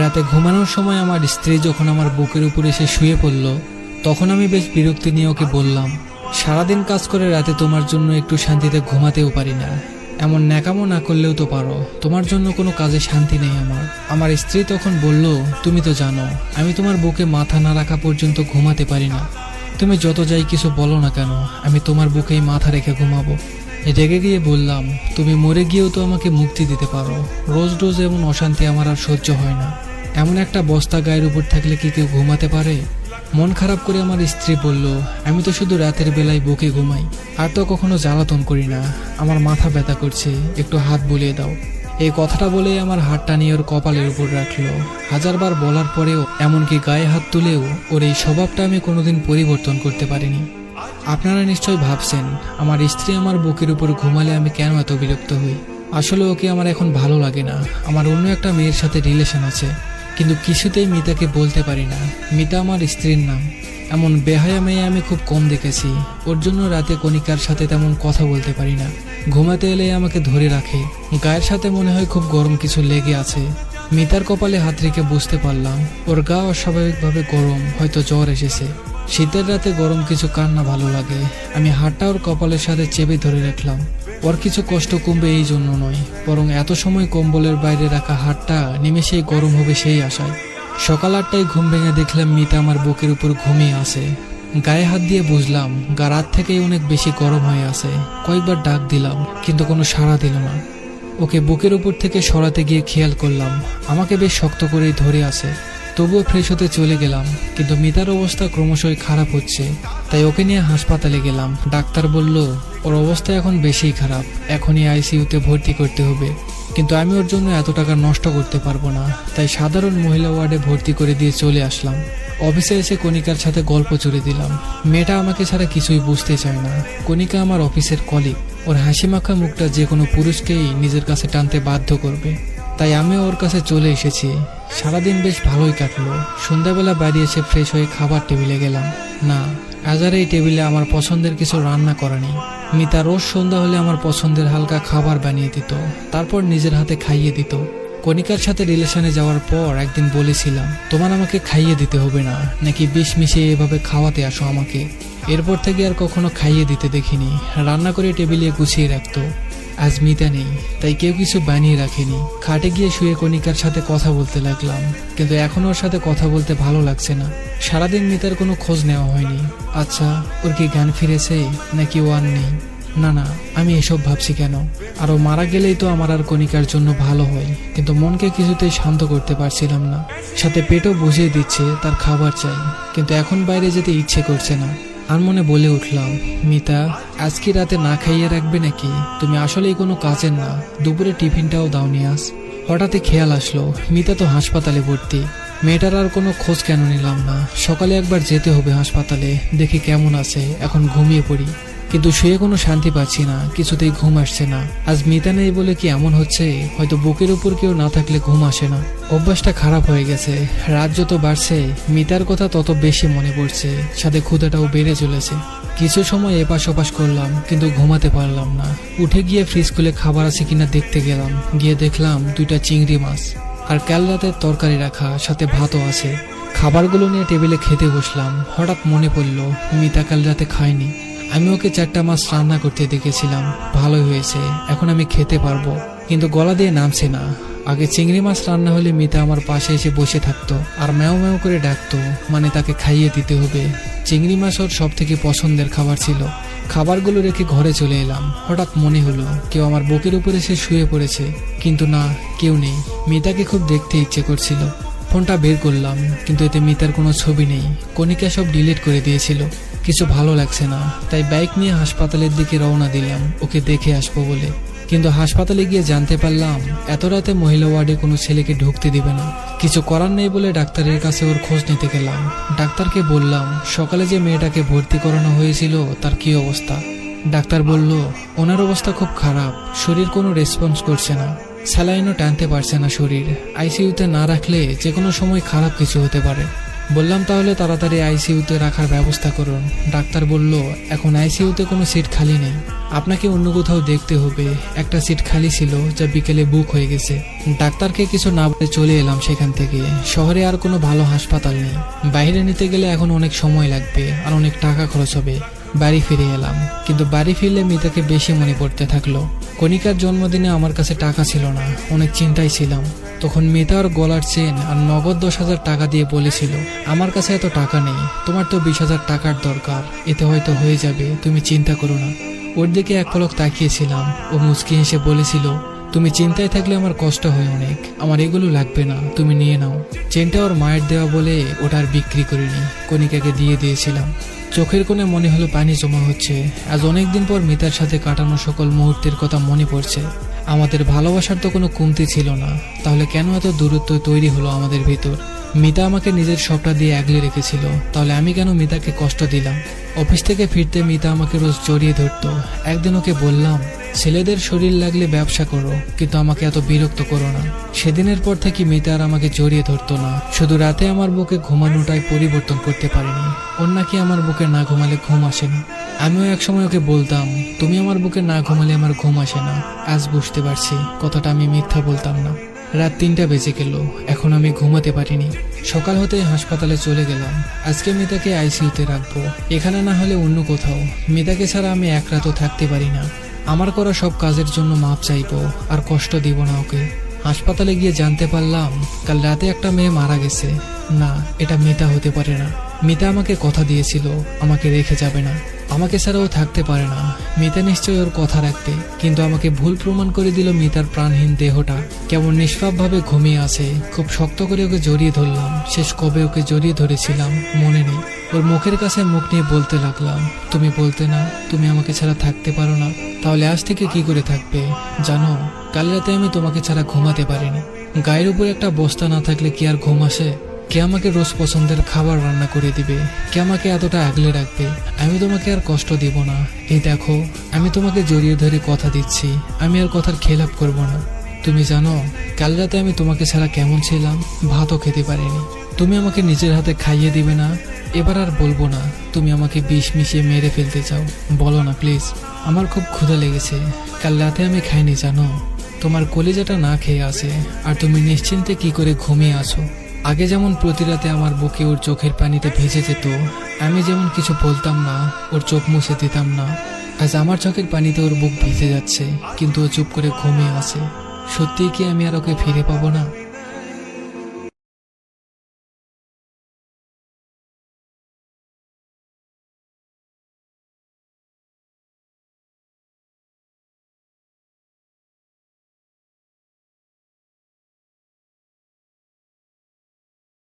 রাতে ঘুমানোর সময় আমার স্ত্রী যখন আমার বুকের উপর এসে শুয়ে পড়ল, তখন আমি বেশ বিরক্তি নিয়ে ওকে বললাম, সারাদিন কাজ করে রাতে তোমার জন্য একটু শান্তিতে ঘুমাতেও পারি না। এমন ন্যাকামো না করলেও তো পারো। তোমার জন্য কোনো কাজে শান্তি নেই আমার। আমার স্ত্রী তখন বলল, তুমি তো জানো, আমি তোমার বুকে মাথা না রাখা পর্যন্ত ঘুমাতে পারি না। তুমি যত যাই কিছু বলো না কেন, আমি তোমার বুকেই মাথা রেখে ঘুমাবো। রেগে গিয়ে বললাম, তুমি মরে গিয়েও তো আমাকে মুক্তি দিতে পারো। রোজ রোজ এমন অশান্তি আমার আর সহ্য হয় না। এমন একটা বস্তা গায়ের উপর থাকলে কি কেউ ঘুমাতে পারে? মন খারাপ করে আমার স্ত্রী বলল, আমি তো শুধু রাতের বেলায় বুকে ঘুমাই, আর তো কখনো জ্বালাতন করি না। আমার মাথা ব্যথা করছে, একটু হাত বুলিয়ে দাও। এই কথাটা বলেই আমার হাতটা নিয়ে ওর কপালের উপর রাখল। হাজারবার বলার পরেও এমনকি গায়ে হাত তুলেও ওর এই স্বভাবটা আমি কোনোদিন পরিবর্তন করতে পারিনি। আপনারা নিশ্চয় ভাবছেন, আমার স্ত্রী আমার বুকের উপর ঘুমালে আমি কেন এত বিরক্ত হই? আসলে ওকে আমার এখন ভালো লাগে না। আমার অন্য একটা মেয়ের সাথে রিলেশন আছে। কিন্তু কিছুতেই মিতাকে বলতে পারি না। মিতা আমার স্ত্রীর নাম। এমন বেহায়া মেয়ে আমি খুব কম দেখেছি। ওর জন্য রাতে কণিকার সাথে তেমন কথা বলতে পারি না। ঘুমাতে এলে আমাকে ধরে রাখে। গায়ের সাথে মনে হয় খুব গরম কিছু লেগে আছে। মিতার কপালে হাত রেখে বুঝতে পারলাম, ওর গা অস্বাভাবিকভাবে গরম, হয়তো জ্বর এসেছে। শীতের রাতে গরম কিছু কান্না ভালো লাগে। আমি হাতটা ওর কপালের সাথে চেপে ধরে রাখলাম। ওর কিছু কষ্ট কমবে এই জন্য নয়, বরং এত সময় কম্বলের বাইরে রাখা হাতটা নিমেষেই গরম হবে সেই আশায়। সকাল আটটায় ঘুম ভেঙে দেখলাম মিতা আমার বুকের উপর ঘুমিয়ে আছে। গায়ে হাত দিয়ে বুঝলাম, গা রাত থেকেই অনেক বেশি গরম হয়ে আছে। কয়েকবার ডাক দিলাম, কিন্তু কোনো সাড়া দিল না। ওকে বুকের উপর থেকে সরাতে গিয়ে খেয়াল করলাম, আমাকে বেশ শক্ত করেই ধরে আছে। তবুও ফ্রেশ হতে চলে গেলাম, কিন্তু মিতার অবস্থা ক্রমশই খারাপ হচ্ছে, তাই ওকে নিয়ে হাসপাতালে গেলাম। ডাক্তার বলল, ওর অবস্থা এখন বেশিই খারাপ, এখনই আইসিইউতে ভর্তি করতে হবে, কিন্তু আমি ওর জন্য এত টাকা নষ্ট করতে পারব না। তাই সাধারণ মহিলা ওয়ার্ডে ভর্তি করে দিয়ে চলে আসলাম। অফিসে এসে কণিকার সাথে গল্প জুড়ে দিলাম। মেয়েটা আমাকে ছাড়া কিছুই বুঝতে চায় না। কণিকা আমার অফিসের কলিগ ওর হাসি মাখা মুখটা যে কোনো পুরুষকেই নিজের কাছে টানতে বাধ্য করবে। তাই আমি ওর কাছে চলে এসেছি। সারাদিন বেশ ভালোই কাটলো। সন্ধ্যাবেলা বাড়ি এসে ফ্রেশ হয়ে খাবার টেবিলে গেলাম। না, আজ আর এই টেবিলে আমার পছন্দের কিছু রান্না করেনি মিতা রোজ সন্ধ্যা হলে আমার পছন্দের হালকা খাবার বানিয়ে দিত। তারপর নিজের হাতে খাইয়ে দিত। কণিকার সাথে রিলেশনে যাওয়ার পর একদিন বলেছিলাম, তোমার আমাকে খাইয়ে দিতে হবে না। নাকি বিষ মিশিয়ে এভাবে খাওয়াতে আসো আমাকে? এরপর থেকে আর কখনো খাইয়ে দিতে দেখিনি। রান্না করে টেবিলে গুছিয়ে রাখতো। আজ মিতা নেই, তাই কেউ কিছু বানিয়ে রাখেনি। খাটে গিয়ে শুয়ে কণিকার সাথে কথা বলতে লাগলাম, কিন্তু এখন ওর সাথে কথা বলতে ভালো লাগছে না। সারাদিন মিতার কোনো খোঁজ নেওয়া হয়নি। আচ্ছা ওর কি জ্ঞান ফিরেছে? নাকি ও আর নেই? না না, আমি এসব ভাবছি কেন? আর ও মারা গেলেই তো আমার আর কণিকার জন্য ভালো হয়, কিন্তু মনকে কিছুতেই শান্ত করতে পারছিলাম না। সাথে পেটও বুঝিয়ে দিচ্ছে, তার খাবার চাই, কিন্তু এখন বাইরে যেতে ইচ্ছে করছে না। আর মনে বলে উঠলাম, মিতা, আজকে রাতে না খাইয়ে রাখবে নাকি? তুমি আসলেই কোনো কাজের না। দুপুরে টিফিনটাও দাও দাওনি আস হঠাৎই খেয়াল আসলো, মিতা তো হাসপাতালে ভর্তি। মেয়েটার আর কোনো খোঁজ কেন নিলাম না। সকালে একবার যেতে হবে হাসপাতালে, দেখি কেমন আছে, এখন ঘুমিয়ে পড়ি। কিন্তু শুয়ে কোনো শান্তি পাচ্ছি না, কিছুতেই ঘুম আসছে না। আজ মিতা নেই বলে কি এমন হচ্ছে? হয়তো বুকের উপর কেউ না থাকলে ঘুম আসে না। অভ্যাসটা খারাপ হয়ে গেছে। রাত যত বাড়ছে, মিতার কথা তত বেশি মনে পড়ছে। সাথে ক্ষুদাটাও বেড়ে চলেছে। কিছু সময় এপাশ ওপাশ করলাম, কিন্তু ঘুমাতে পারলাম না। উঠে গিয়ে ফ্রিজ খুলে খাবার আছে কিনা দেখতে গেলাম। গিয়ে দেখলাম দুইটা চিংড়ি মাছ আর কাল রাতের তরকারি রাখা, সাথে ভাতও আছে। খাবারগুলো নিয়ে টেবিলে খেতে বসলাম। হঠাৎ মনে পড়ল, মিতা কাল রাতে খায়নি। আমি ওকে চারটা মাছ রান্না করতে দেখেছিলাম। ভালোই হয়েছে। এখন আমি খেতে পারব। কিন্তু গলা দিয়ে নামছে না। আগে চিংড়ি মাছ রান্না হলে মিতা আমার পাশে এসে বসে থাকতো আর ম্যাও ম্যাও করে ডাকতো মানে তাকে খাইয়ে দিতে হবে। চিংড়ি মাছ ওর সব থেকে পছন্দের খাবার ছিল। খাবারগুলো রেখে ঘরে চলে এলাম। হঠাৎ মনে হলো, কেউ আমার বুকের উপরে সে শুয়ে পড়েছে। কিন্তু না, কেউ নেই। মিতাকে খুব দেখতে ইচ্ছে করছিল। ফোনটা বের করলাম, কিন্তু এতে মিতার কোনো ছবি নেই। কণিকা সব ডিলিট করে দিয়েছিল। কিছু ভালো লাগছে না। তাই বাইক নিয়ে হাসপাতালের দিকে রওনা দিলাম। ওকে দেখে আসব বলে। কিন্তু হাসপাতালে গিয়ে জানতে পারলাম, এত রাতে মহিলা ওয়ার্ডে কোনো ছেলেকে ঢুকতে দিবে না। কিছু করার নেই বলে ডাক্তারের কাছে ওর খোঁজ নিতে গেলাম। ডাক্তারকে বললাম, সকালে যে মেয়েটাকে ভর্তি করানো হয়েছিল, তার কি অবস্থা? ডাক্তার বলল, ওনার অবস্থা খুব খারাপ, শরীর কোনো রেসপন্স করছে না। স্যালাইনও টানতে পারছে না শরীর। আইসিইউতে না রাখলে যে কোনো সময় খারাপ কিছু হতে পারে। বললাম তাহলে তাড়াতাড়ি আইসিইউতে রাখার ব্যবস্থা করুন। ডাক্তার বলল, এখন আইসিইউতে কোনো সিট খালি নেই। আপনাকে অন্য কোথাও দেখতে হবে। একটা সিট খালি ছিল যা বিকেলে বুক হয়ে গেছে। ডাক্তারকে কিছু না বলে চলে এলাম সেখান থেকে। শহরে আর কোনো ভালো হাসপাতাল নেই। বাইরে নিতে গেলে এখন অনেক সময় লাগবে আর অনেক টাকা খরচ হবে। বাড়ি ফিরে এলাম। কিন্তু বাড়ি ফিরলে মিতাকে বেশি মনে পড়তে থাকল। কণিকার জন্মদিনে আমার কাছে টাকা ছিল না। অনেক চিন্তায় ছিলাম। তখন মিতার গলার চেন আর নগদ দশ হাজার টাকা দিয়ে বলেছিল, আমার কাছে এত টাকা নেই, তোমার তো বিশ হাজার টাকার দরকার, এতে হয়তো হয়ে যাবে, তুমি চিন্তা করো না। ওর দিকে এক পলক তাকিয়েছিলাম, ও মুচকি হেসে বলেছিল, তুমি চিন্তায় থাকলে আমার কষ্ট হয় অনেক, আমার এগুলো লাগবে না, তুমি নিয়ে নাও। চেনটা ওর মায়ের দেওয়া বলে ওটা আর বিক্রি করিনি, কণিকাকে দিয়ে দিয়েছিলাম। চোখের কোণে মনে হলো পানি জমা হচ্ছে, আজ অনেকদিন পর মিতার সাথে কাটানো সকল মুহূর্তের কথা মনে পড়ছে। আমাদের ভালোবাসার তো কোনো কমতি ছিল না। তাহলে কেন এত দূরত্ব তৈরি হলো আমাদের ভিতর? মিতা আমাকে নিজের সবটা দিয়ে আগলে রেখেছিল। তাহলে আমি কেন মিতাকে কষ্ট দিলাম? অফিস থেকে ফিরতে মিতা আমাকে রোজ জড়িয়ে ধরতো। একদিন ওকে বললাম, ছেলেদের শরীর লাগলে ব্যবসা করো, কিন্তু আমাকে এত বিরক্ত করো না। সেদিনের পর থেকে মিতা আর আমাকে জড়িয়ে ধরতো না। শুধু রাতে আমার বুকে ঘুমানোটাই পরিবর্তন করতে পারিনি। ওর নাকি আমার বুকে না ঘুমালে ঘুম আসে না। আমিও একসময় ওকে বলতাম, তুমি আমার বুকে না ঘুমালে আমার ঘুম আসে না। আজ বুঝতে পারছি, কথাটা আমি মিথ্যা বলতাম না। রাত তিনটা বেজে গেল। এখন আমি ঘুমাতে পারিনি। সকাল হতে হাসপাতালে চলে গেলাম। আজকে মিতাকে আইসিইউতে রাখব। এখানে না হলে অন্য কোথাও। মিতাকে ছাড়া আমি এক রাতও থাকতে পারি না। আমার করা সব কাজের জন্য মাপ চাইব, আর কষ্ট দিব না ওকে। হাসপাতালে গিয়ে জানতে পারলাম, কাল রাতে একটা মেয়ে মারা গেছে। না, এটা মিতা হতে পারে না। মিতা আমাকে কথা দিয়েছিল, আমাকে রেখে যাবে না। আমাকে ছাড়াও থাকতে পারে না। মিতা নিশ্চয়ই ওর কথা রাখবে। কিন্তু আমাকে ভুল প্রমাণ করে দিল মিতার প্রাণহীন দেহটা। কেমন নিষ্পাপভাবে ঘুমিয়ে আছে। খুব শক্ত করে ওকে জড়িয়ে ধরলাম। শেষ কবে ওকে জড়িয়ে ধরেছিলাম, মনে নেই। ওর মুখের কাছে মুখ নিয়ে বলতে লাগলাম, তুমি বলতে না, তুমি আমাকে ছাড়া থাকতে পারো না। তাহলে আজ থেকে কি করে থাকবে? জানো, কাল রাতে আমি তোমাকে ছাড়া ঘুমাতে পারিনি। গায়ের উপর একটা বস্তা না থাকলে কি আর ঘুম আসে? কে আমাকে রোজ পছন্দের খাবার রান্না করে দিবে? কে আমাকে এতটা আগলে রাখবে? আমি তোমাকে আর কষ্ট দিব না। এই দেখো, আমি তোমাকে জড়িয়ে ধরে কথা দিচ্ছি। আমি আর কথার খেলাপ করব না। তুমি জানো, কাল রাতে আমি তোমাকে ছাড়া কেমন ছিলাম? ভাতও খেতে পারিনি। তুমি আমাকে নিজের হাতে খাইয়ে দিবে না? এবার আর বলব না, তুমি আমাকে বিষ মিশিয়ে মেরে ফেলতে চাও। বলো না, প্লিজ। আমার খুব ক্ষুধা লেগেছে। কাল রাতে আমি খাইনি, জানো। তোমার কলিজাটা না খেয়ে আছে, আর তুমি নিশ্চিন্তে কি করে ঘুমিয়ে আছো? আগে যেমন প্রতি রাতে আমার বুকে ওর চোখের পানিতে ভেসে যেত, আমি যেমন কিছু বলতাম না, ওর চোখ মুছে দিতাম না। আজ আমার চোখের পানিতে ওর বুক ভিজে যাচ্ছে, কিন্তু ও চুপ করে ঘুমিয়ে আছে। সত্যিই কি আমি আর ওকে ফিরে পাবো না?